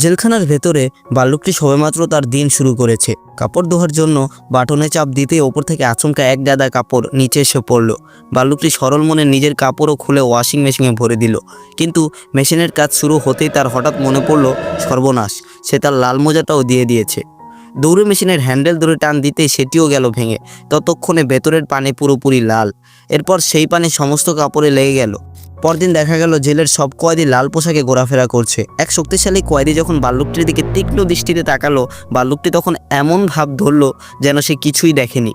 জেলখানার ভেতরে বাল্লুকটি সবেমাত্র তার দিন শুরু করেছে। কাপড় ধোয়ার জন্য বাটনে চাপ দিতে ওপর থেকে আচমকা এক গাদা কাপড় নিচে এসে পড়ল। বাল্লুকটি সরল মনে নিজের কাপড়ও খুলে ওয়াশিং মেশিনে ভরে দিল। কিন্তু মেশিনের কাজ শুরু হতেই তার হঠাৎ মনে পড়ল সর্বনাশ, সে তার লাল মোজাটাও দিয়ে দিয়েছে। দৌড়ে মেশিনের হ্যান্ডেল ধরে টান দিতে সেটিও গেল ভেঙে, ততক্ষণে ভেতরের পানি পুরোপুরি লাল। এরপর সেই পানি সমস্ত কাপড়ে লেগে গেল। পরদিন দেখা গেল জেলের সব কয়েদি লাল পোশাকে ঘোরাফেরা করছে। এক শক্তিশালী কয়েদি যখন বাল্লুকটির দিকে তীক্ষ্ণ দৃষ্টিতে তাকালো, বাল্লুকটি তখন এমন ভাব ধরলো যেন সে কিছুই দেখেনি।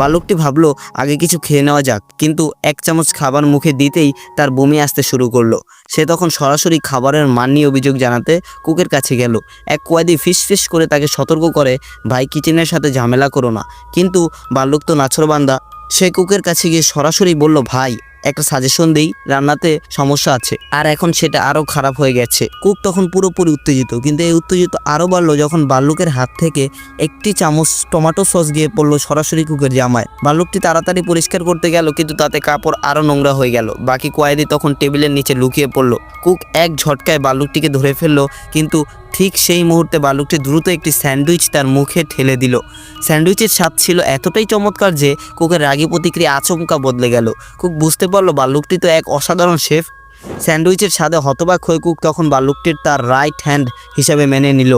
বাল্লুকটি ভাবলো, আগে কিছু খেয়ে নেওয়া যাক, কিন্তু এক চামচ খাবার মুখে দিতেই তার বমি আসতে শুরু করল। সে তখন সরাসরি খাবারের মান নিয়ে অভিযোগ জানাতে কুকের কাছে গেল। এক কয়েদি ফিস ফিস করে তাকে সতর্ক করে, ভাই, কিচেনের সাথে ঝামেলা করো না। কিন্তু বাল্লুক তো নাছরবান্দা, সে কুকের কাছে গিয়ে সরাসরি বলল, ভাই একটা সাজেশন দেই, রান্নাতে সমস্যা আছে। আর এখন সেটা আরও খারাপ হয়ে গেছে। কুক তখন পুরোপুরি উত্তেজিত, কিন্তু এই উত্তেজিত আরও বাড়লো যখন বাল্লুকের হাত থেকে একটি চামচ টমেটো সস গিয়ে পড়ল সরাসরি কুকের জামায়। বাল্লুকটি তাড়াতাড়ি পরিষ্কার করতে গেল, কিন্তু তাতে কাপড় আরও নোংরা হয়ে গেল। বাকি কয়েদি তখন টেবিলের নিচে লুকিয়ে পড়ল। কুক এক ঝটকায় বাল্লুকটিকে ধরে ফেলল, কিন্তু ঠিক সেই মুহূর্তে বাল্লুকটি দ্রুত একটি স্যান্ডউইচ তার মুখে ঠেলে দিল। স্যান্ডউইচের স্বাদ ছিল এতটাই চমৎকার যে কুকের রাগী প্রতিক্রিয়া আচমকা বদলে গেল। কুক বুঝতে পারল বাল্লুকটি তো এক অসাধারণ শেফ। স্যান্ডউইচের স্বাদে হতবাক হয়ে কুক তখন বাল্লুকটির তার রাইট হ্যান্ড হিসাবে মেনে নিল।